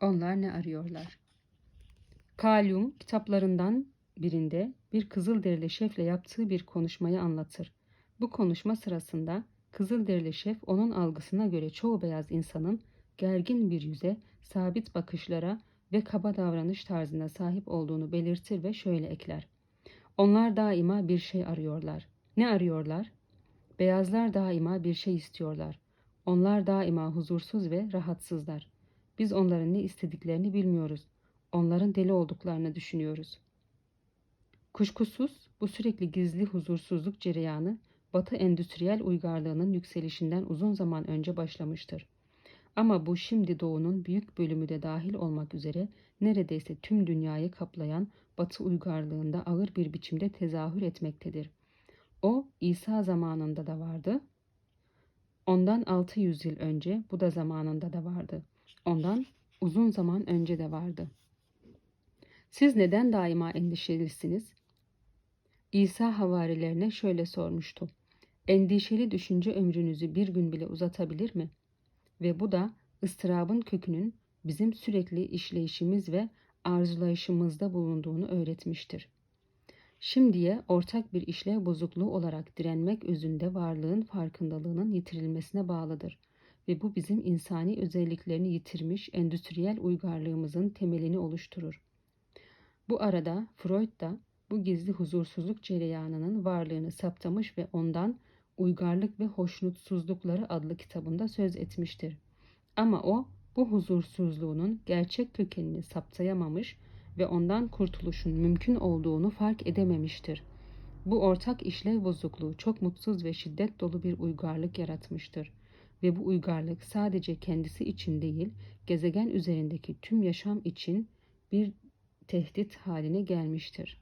Onlar ne arıyorlar? Kalyum kitaplarından birinde bir Kızılderili şefle yaptığı bir konuşmayı anlatır. Bu konuşma sırasında Kızılderili şef onun algısına göre çoğu beyaz insanın gergin bir yüze, sabit bakışlara ve kaba davranış tarzına sahip olduğunu belirtir ve şöyle ekler. Onlar daima bir şey arıyorlar. Ne arıyorlar? Beyazlar daima bir şey istiyorlar. Onlar daima huzursuz ve rahatsızlar. Biz onların ne istediklerini bilmiyoruz. Onların deli olduklarını düşünüyoruz. Kuşkusuz bu sürekli gizli huzursuzluk cereyanı Batı endüstriyel uygarlığının yükselişinden uzun zaman önce başlamıştır. Ama bu şimdi doğunun büyük bölümü de dahil olmak üzere neredeyse tüm dünyayı kaplayan Batı uygarlığında ağır bir biçimde tezahür etmektedir. O İsa zamanında da vardı. Ondan 600 yıl önce bu da zamanında da vardı. Ondan uzun zaman önce de vardı. Siz neden daima endişelisiniz? İsa havarilerine şöyle sormuştu. Endişeli düşünce ömrünüzü bir gün bile uzatabilir mi? Ve bu da ıstırabın kökünün bizim sürekli işleyişimiz ve arzulayışımızda bulunduğunu öğretmiştir. Şimdiye ortak bir işlev bozukluğu olarak direnmek özünde varlığın farkındalığının yitirilmesine bağlıdır ve bu bizim insani özelliklerini yitirmiş endüstriyel uygarlığımızın temelini oluşturur. Bu arada Freud da bu gizli huzursuzluk cereyanının varlığını saptamış ve ondan Uygarlık ve Hoşnutsuzlukları adlı kitabında söz etmiştir. Ama o bu huzursuzluğunun gerçek kökenini saptayamamış ve ondan kurtuluşun mümkün olduğunu fark edememiştir. Bu ortak işlev bozukluğu çok mutsuz ve şiddet dolu bir uygarlık yaratmıştır ve bu uygarlık sadece kendisi için değil, gezegen üzerindeki tüm yaşam için bir tehdit haline gelmiştir.